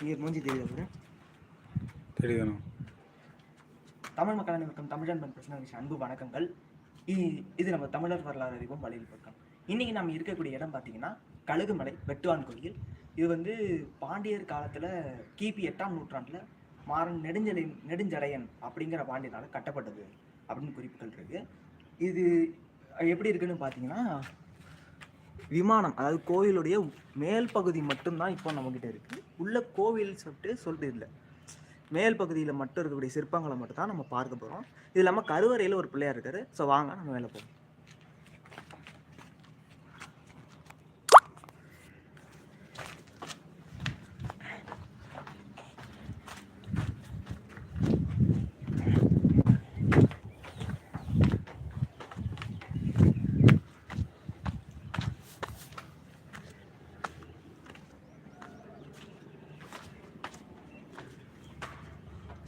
இங்கே மூஞ்சி தெரியுது அவரு தெரியுதுண்ணா. தமிழ் மக்கள் அனைவருக்கும் தமிழன் பன் பிரச்சனை அன்பு வணக்கங்கள். இது நம்ம தமிழர் வரலாறு அறிவும் வழியில் பக்கம். இன்னைக்கு நம்ம இருக்கக்கூடிய இடம் பார்த்தீங்கன்னா கழுகுமலை வெட்டுவான் கோயில். இது வந்து பாண்டியர் காலத்தில் கிபி எட்டாம் நூற்றாண்டில் மாறன் நெடுஞ்சலை நெடுஞ்சடையன் அப்படிங்கிற பாண்டியனால கட்டப்பட்டது அப்படின்னு குறிப்புகள் இருக்கு. இது எப்படி இருக்குன்னு பார்த்தீங்கன்னா விமானம் அதாவது கோவிலுடைய மேல் பகுதி மட்டும்தான் இப்போ நம்மக்கிட்ட இருக்குது உள்ள கோவில் சொல்லிட்டு சொல்லிட்டு இல்லை. மேல் பகுதியில் மட்டும் இருக்கக்கூடிய சிற்பங்களை மட்டும் தான் நம்ம பார்க்க போகிறோம் இது இல்லாமல் கருவறையில் ஒரு பிள்ளையார் இருக்காரு. ஸோ வாங்க நம்ம வேலை போகிறோம்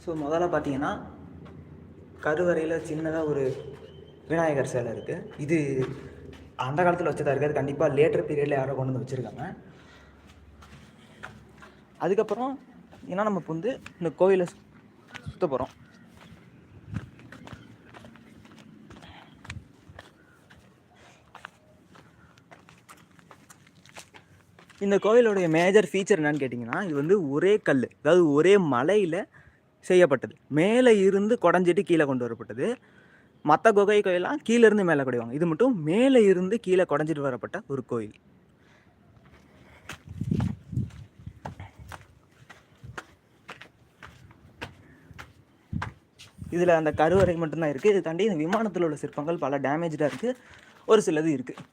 ஸோ முதல்ல பார்த்தீங்கன்னா கருவறையில் சின்னதாக ஒரு விநாயகர் சிலை இருக்குது இது அந்த காலத்தில் வச்சதாக இருக்காது கண்டிப்பாக லேட்டர் பீரியடில் யாரோ கொண்டு வந்து வச்சுருக்காங்க. அதுக்கப்புறம் ஏன்னா நம்ம இப்போ வந்து இந்த கோயிலை சுற்ற போகிறோம் இந்த கோயிலுடைய மேஜர் ஃபீச்சர் என்னன்னு கேட்டிங்கன்னா இது வந்து ஒரே கல் அதாவது ஒரே மலையில் செய்யப்பட்டது. மேலே இருந்து குடஞ்சிட்டு கீழே கொண்டு வரப்பட்டது. மற்ற குகை கோயிலாம் கீழேருந்து மேலே குடைவாங்க இது மட்டும் மேலே இருந்து கீழே குடஞ்சிட்டு வரப்பட்ட ஒரு கோயில். இதில் அந்த கருவறை மட்டும்தான் இருக்குது இது தாண்டி இந்த விமானத்தில் உள்ள சிற்பங்கள் பல டேமேஜாக இருக்குது ஒரு சிலது இருக்குது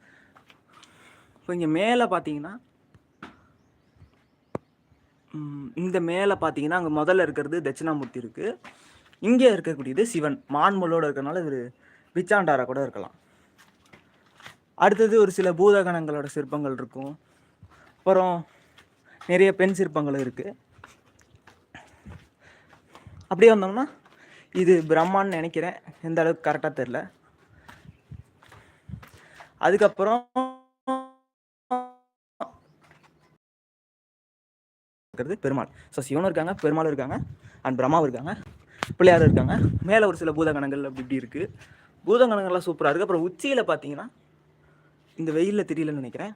இப்போ இங்கே மேலே பார்த்தீங்கன்னா ம், இந்த மேலே பார்த்தீங்கன்னா அங்கே முதல்ல இருக்கிறது தட்சிணாமூர்த்தி இருக்குது இங்கே இருக்கக்கூடியது சிவன். மான்மலோட இருக்கிறனால இவர் பிச்சாண்டாரா கூட இருக்கலாம். அடுத்தது ஒரு சில பூதகணங்களோட சிற்பங்கள் இருக்கும். அப்புறம் நிறைய பெண் சிற்பங்களும் இருக்குது அப்படியே வந்தோம்னா இது பிரம்மான்னு நினைக்கிறேன். எந்த அளவுக்கு கரெக்டாக தெரில அதுக்கப்புறம் இருக்கிறது பெருமாள். ஸோ சிவனும் இருக்காங்க பெருமாளும் இருக்காங்க அண்ட் பிரம்மாவும் இருக்காங்க பிள்ளையாரும் இருக்காங்க. மேலே ஒரு சில பூதகணங்கள் அப்படி இப்படி இருக்குது பூதகணங்கள்லாம் சூப்பராக இருக்குது அப்புறம் உச்சியில் பார்த்தீங்கன்னா இந்த வெயிலில் தெரியலன்னு நினைக்கிறேன்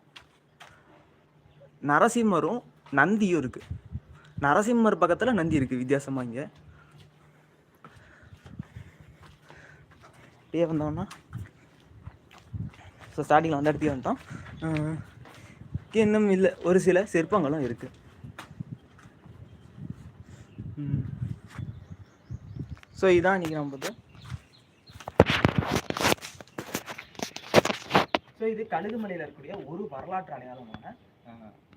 நரசிம்மரும் நந்தியும் இருக்குது நரசிம்மர் பக்கத்தில் நந்தி இருக்குது வித்தியாசமாக இங்கே. அப்படியே வந்தோம்னா ஸோ ஸ்டார்டிங்கில் வந்த இடத்துக்கு வந்துட்டோம். இன்னும் இல்லை ஒரு சில சிற்பங்களும் இருக்குது ஸோ இதான் இன்றைக்கி நம்ம ஸோ இது கழுகுமலையில் இருக்கக்கூடிய ஒரு வரலாற்று அடையாளமான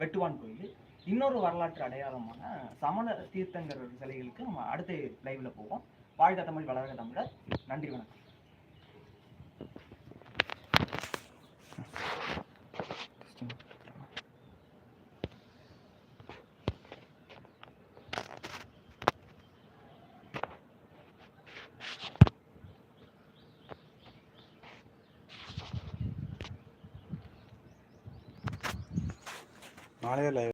வெட்டுவான் கோயில். இன்னொரு வரலாற்று அடையாளமான சமண தீர்த்தங்கர் சிலைகளுக்கு நம்ம அடுத்த லைவில் போவோம். வாழ்க தமிழ் வளர்க தமிழர். நன்றி வணக்கம். நாளையே லைவ்